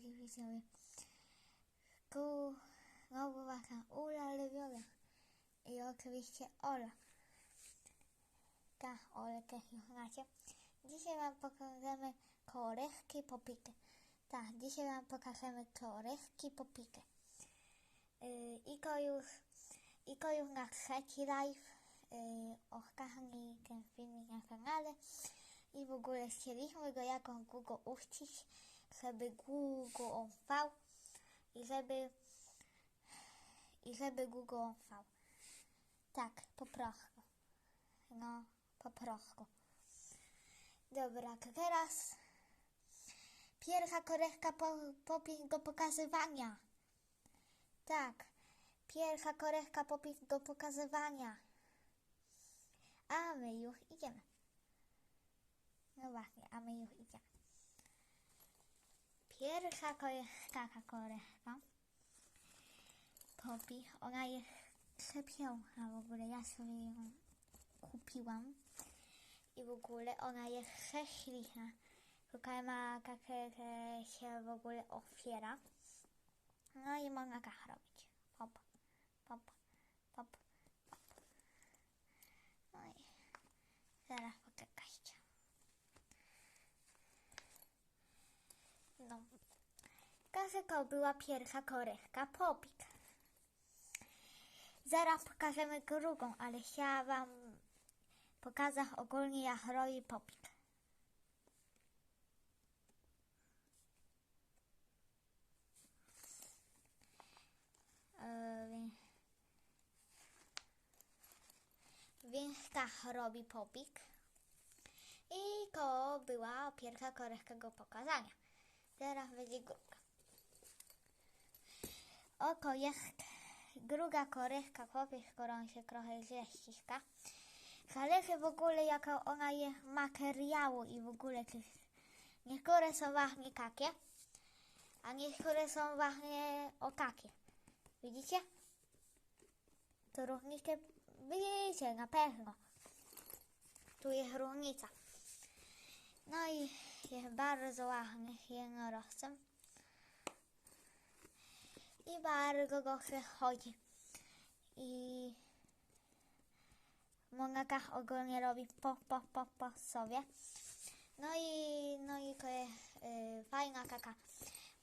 drogi widzowie. Znowu wasza Ula Lewiola. I oczywiście Ola. Ta, Ole też już znacie. Dzisiaj wam pokażemy koreczki popity. Tak, dzisiaj wam pokażemy koreczki popity. Yy, I to już, i to już na trzeci live. Yy, ostatni ten filmik na kanale. I w ogóle chcieliśmy go jakoś długo uścić, żeby on trwał i żeby i żeby on trwał. Tak, po prostu. No, po prostu. Dobra, to teraz pierwsza korekta po, do pokazywania. Tak, pierwsza korekta popis do pokazywania. A my już idziemy. No właśnie, a my już idziemy. Pierwsza korekta, korekta. Popi, ona jest przepiękna w ogóle, ja sobie ją kupiłam. I w ogóle ona jest prześliczna. Tutaj ma takie, że się w ogóle otwiera. No i można tak robić. Pop, pop, pop, pop. No i zaraz poczekajcie. No. Taka to była pierwsza korekta popik. Zaraz pokażemy drugą, ale chciałam wam pokazać ogólnie jak robi popik. Eee, Więc tak robi popik. I to była pierwsza korekta go pokazania. Teraz będzie druga. Oko jest druga korekta popik, którą się trochę źle ściska. Zależy w ogóle jaka ona jest materiału i w ogóle czy niektóre są właśnie takie, a niektóre są właśnie o takie. Widzicie? To różnicę widzicie na pewno. Tu jest różnica. No i jest bardzo ładny jednorożcem. I bardzo się chodzi. I można tak ogólnie robić po, po, po, po sobie. No i, no i jest y, fajna taka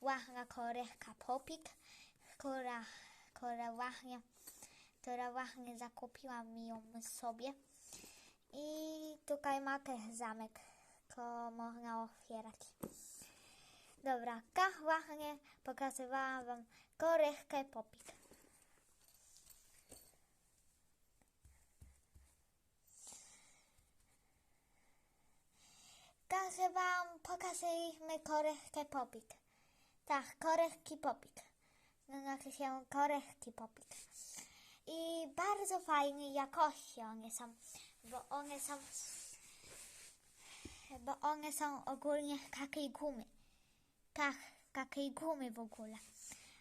ładna korekta popik, która, która właśnie, która właśnie zakupiłam ją sobie. I tutaj ma też zamek, to można otwierać. Dobra, właśnie pokazywałam wam korektę popik. Wam pokazaliśmy korektę popik. Tak, korektki popik. No, Znaczy się korektki popik. I bardzo fajnej jakości one są, bo one są, bo one są ogólnie takiej gumy. Tak, takiej gumy w ogóle.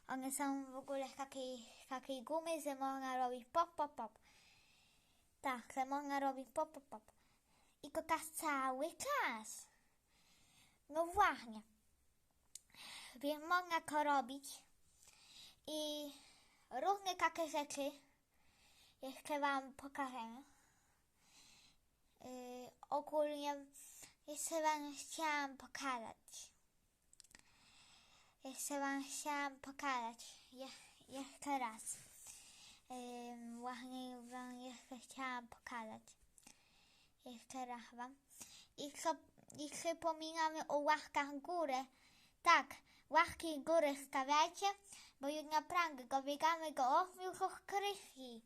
One są w ogóle takiej, takiej gumy, że można robić pop, pop, pop. Tak, że można robić pop, pop, pop. I to tak cały czas. No właśnie. Więc można to robić. I różne takie rzeczy jeszcze Wam pokażę. Yy, ogólnie jeszcze Wam chciałam pokazać. Jeszcze Wam chciałam pokazać. Je, jeszcze raz. Yy, właśnie Wam jeszcze chciałam pokazać. Jeszcze raz Wam. I, co, i przypominamy o łachkach górę. Tak, łachki góry stawiajcie, bo już naprawdę go biegamy go ośmiu krysi.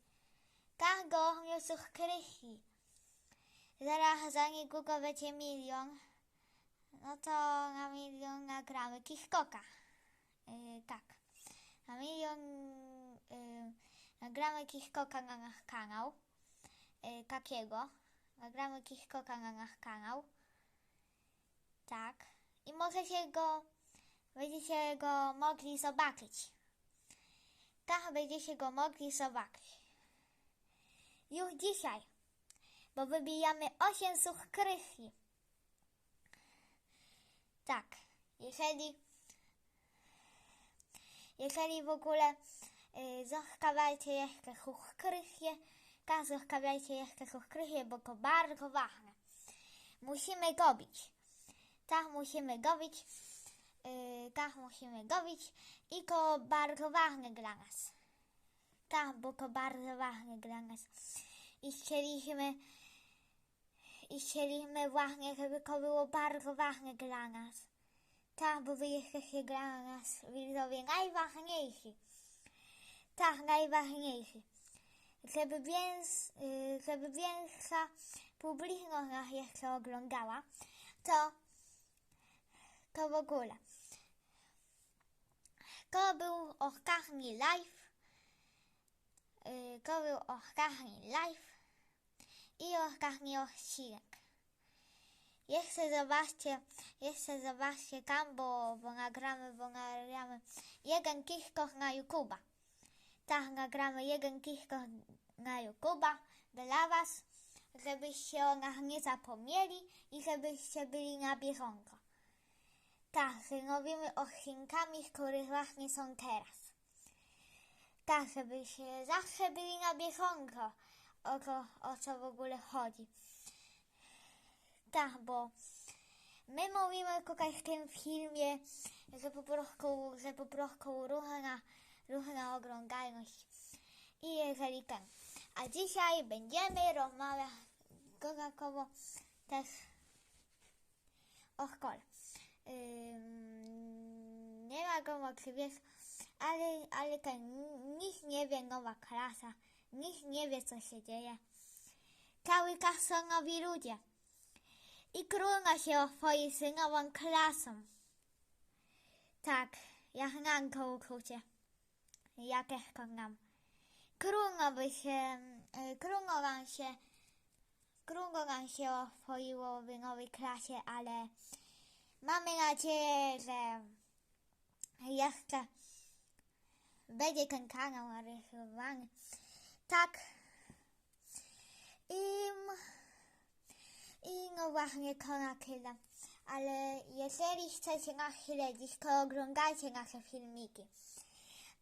Tak, go ośmiu krysi. Zaraz za niedługo będzie milion. No to na milion nagramy kiskoka. Yy, tak. Na milion yy, nagramy kiskoka na nasz kanał. Yy, takiego. Nagramy kiskoka na nasz kanał. Tak. I możecie go, będziecie go mogli zobaczyć. Tak, będziecie go mogli zobaczyć. Już dzisiaj, bo wybijamy 8 subskrypcji. Tak, jeżeli, jeżeli w ogóle y, zostawiajcie jeszcze subskrypcję, tak, zostawiajcie jeszcze subskrypcję, bo to bardzo ważne. Musimy go bić. Tak, musimy go bić. Yy, tak, musimy go bić. I to bardzo ważne dla nas. Tak, bo to bardzo ważne dla nas. I chcieliśmy, i chcieliśmy właśnie, żeby to było bardzo ważne dla nas. Tak, bo wy jesteście dla nas, widzowie, najważniejsi. Tak, najważniejsi. Żeby, więc, yy, żeby większa publiczność nas jeszcze oglądała, to, to w ogóle. To był ostatni live. Yy, to był ostatni live i ostatni odcinek. Jeszcze zobaczcie, jeszcze zobaczcie tam, bo, bo nagramy, bo nagramy jeden TikTok na YouTube'a. Tak, nagramy jeden TikTok na YouTube'a dla Was, żebyście o nas nie zapomnieli i żebyście byli na bieżąco. Tak, nowimi odcinkami, które właśnie są teraz. Tak, żebyście zawsze byli na bieżąco, o o co w ogóle chodzi. Tak, bo my mówimy w tym filmie, że po prostu, że po prostu różna, różna oglądalność. I jeżeli ten. A dzisiaj będziemy rozmawiać dodatkowo też o szkole. Ym, nie ma go oczywiście, ale, ale ten nikt nie wie, nowa klasa, nikt nie wie, co się dzieje. Cały czas są nowi ludzie. I królna się oswoi z nową klasą. Tak, jak nam to uczucie. Ja też kocham. Królno by się, y, królno nam się, królno nam się oswoiło w nowej klasie, ale mamy nadzieję, że jeszcze będzie ten kanał narysowany. Tak. I, I no właśnie to na tyle. Ale jeżeli chcecie nas śledzić, to oglądajcie nasze filmiki.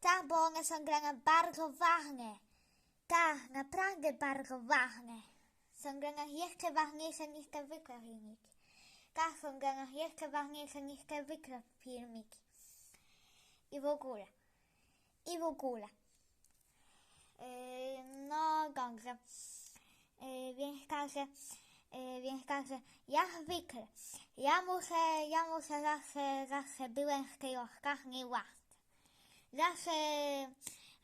Tak, bo one są dla nas bardzo ważne. Tak, naprawdę bardzo ważne. Są dla nas jeszcze ważniejsze niż te zwykłe filmiki. Tak, są dla nas jeszcze ważniejsze niż te zwykłe filmiki. I w ogóle. I w ogóle. Yy, no dobrze. Yy, więc także, więc także, jak zwykle, ja muszę, ja muszę zawsze, zawsze byłem w tej ostatniej ławce. Zawsze,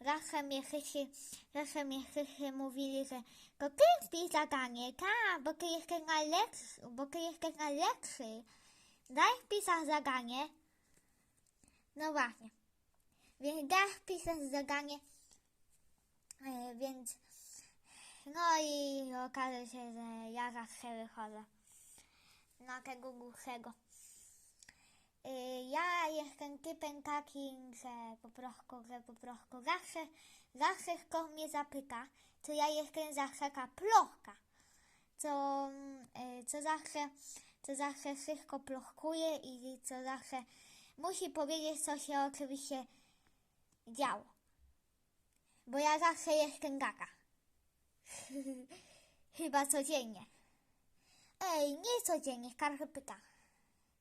zawsze mnie wszyscy, zawsze mnie wszyscy mówili, że to ty wpisz zadanie, tak, bo ty jesteś najlepszy, bo ty jesteś najlepszy. Daj wpisać zadanie. No właśnie. Więc daj wpisać zadanie. E, więc no i okaże się, że ja zawsze wychodzę na tego głuchego. Y, Ja jestem typem takim, że po prostu, że po prostu zawsze, zawsze kto mnie zapyta, to ja jestem zawsze taka plochka, co, y, co zawsze, co zawsze wszystko plochkuje i co zawsze musi powiedzieć, co się oczywiście działo. Bo ja zawsze jestem taka. Chyba codziennie. Ej, nie codziennie, skarpyta.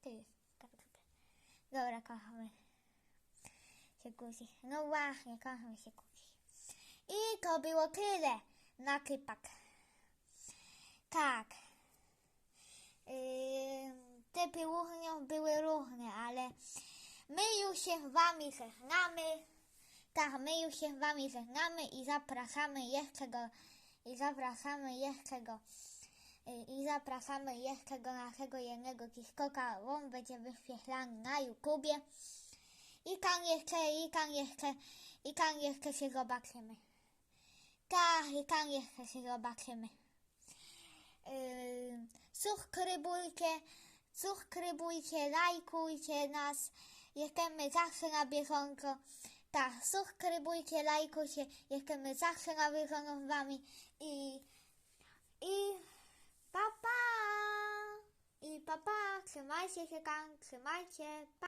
Ty, skarpyta. Dobra, kochamy się guzi. No właśnie, kochamy się guzi. I to było tyle na typak. Tak. Yy, typy różne były różne, ale my już się z wami żegnamy. Tak, my już się z wami żegnamy i zapraszamy jeszcze go i zapraszamy jeszcze go y, i zapraszamy jeszcze go naszego jednego TikToka, on będzie wyświetlany na YouTubie i tam jeszcze, i tam jeszcze, i tam jeszcze się zobaczymy. Tak, i tam jeszcze się zobaczymy. Yy, subskrybujcie, subskrybujcie, lajkujcie nas, jesteśmy zawsze na bieżąco. Tak, subskrybujcie, lajkujcie, jesteśmy zawsze bieżąco z wami i, i pa pa! I pa pa, trzymajcie się tam, trzymajcie, pa!